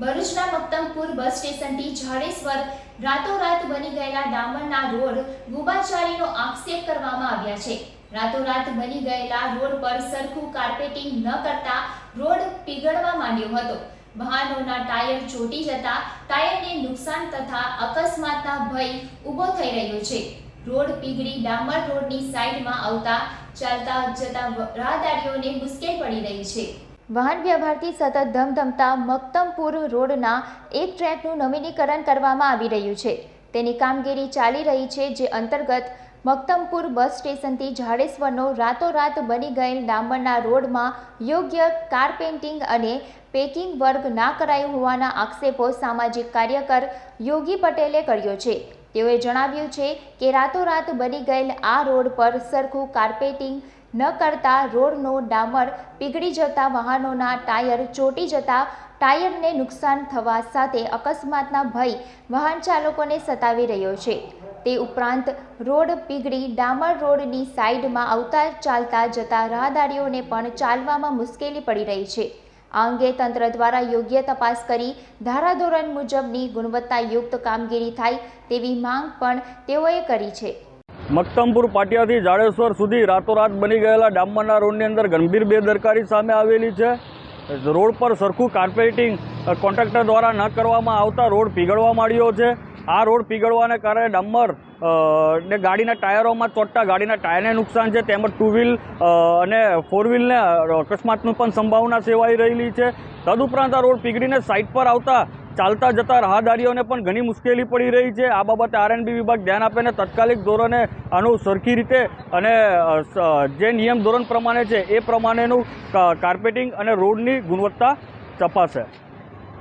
ભરૂચના મક્તમપુર બસ સ્ટેશનથી જાડેશ્વર રાતોરાત બની ગયેલા ડામરના રોડ ગુબાચારીનો આક્ષેપ કરવામાં આવ્યા છે. રાતોરાત બની ગયેલા રોડ પર સરખું કાર્પેટિંગ ન કરતા રોડ પીગળવા માંડ્યો હતો. વાહનોના ટાયર ચોટી જતા ટાયરને નુકસાન તથા અકસ્માતના ભય ઊભો થઈ રહ્યો છે. રોડ પીગળી ડામર રોડની સાઈડમાં આવતા ચાલતા જતા રાહદારીઓને મુશ્કેલ પડી રહી છે. વાહન વ્યવહારથી સતત ધમધમતા મક્તમપુર રોડના એક ટ્રેકનું નવીનીકરણ કરવામાં આવી રહ્યું છે. તેની કામગીરી ચાલી રહી છે, જે અંતર્ગત મક્તમપુર બસ સ્ટેશનથી જાડેશ્વરનો રાતોરાત બની ગયેલ ડામરના રોડમાં યોગ્ય કારપેન્ટિંગ અને પેકિંગ વર્ક ના કરાયું હોવાના આક્ષેપો સામાજિક કાર્યકર યોગી પટેલે કર્યો છે. તેઓએ જણાવ્યું છે કે રાતોરાત બની ગયેલ આ રોડ પર સરખું કાર્પેટિંગ ન કરતા રોડનો ડામર પીગળી જતા વાહનોના ટાયર ચોટી જતા ટાયરને નુકસાન થવા સાથે અકસ્માતના ભય વાહન ચાલકોને સતાવી રહ્યો છે. તે ઉપરાંત રોડ પીગળી ડામર રોડની સાઈડમાં આવતા ચાલતા જતા રાહદારીઓને પણ ચાલવામાં મુશ્કેલી પડી રહી છે. આ અંગે તંત્ર દ્વારા યોગ્ય તપાસ કરી ધારાધોરણ મુજબની ગુણવત્તાયુક્ત કામગીરી થાય તેવી માંગ પણ તેઓએ કરી છે. મક્તમપુર પાટિયાથી જાડેશ્વર સુધી રાતોરાત બની ગયેલા ડામરના રોડની અંદર ગંભીર બેદરકારી સામે આવેલી છે. રોડ પર સરખું કાર્પેટિંગ કોન્ટ્રાક્ટર દ્વારા ન કરવામાં આવતા રોડ પીગળવા માંડ્યો છે. આ રોડ પીગળવાને કારણે ડામર ને ગાડીના ટાયરોમાં ચોટતા ગાડીના ટાયરને નુકસાન છે. તેમજ ટુ વ્હીલ અને ફોર વ્હીલને અકસ્માતની પણ સંભાવના સેવાઈ રહેલી છે. તદુપરાંત આ રોડ પીગળીને સાઈડ પર આવતા ચાલતા જતા રાહદારીઓને પણ ઘણી મુશ્કેલી પડી રહી છે. આ બાબતે આરએનબી વિભાગ ધ્યાન આપે ને તાત્કાલિક ધોરણે આનું સરખી રીતે અને જે નિયમ ધોરણ પ્રમાણે છે, એ પ્રમાણેનું કાર્પેટિંગ અને રોડની ગુણવત્તા તપાસે.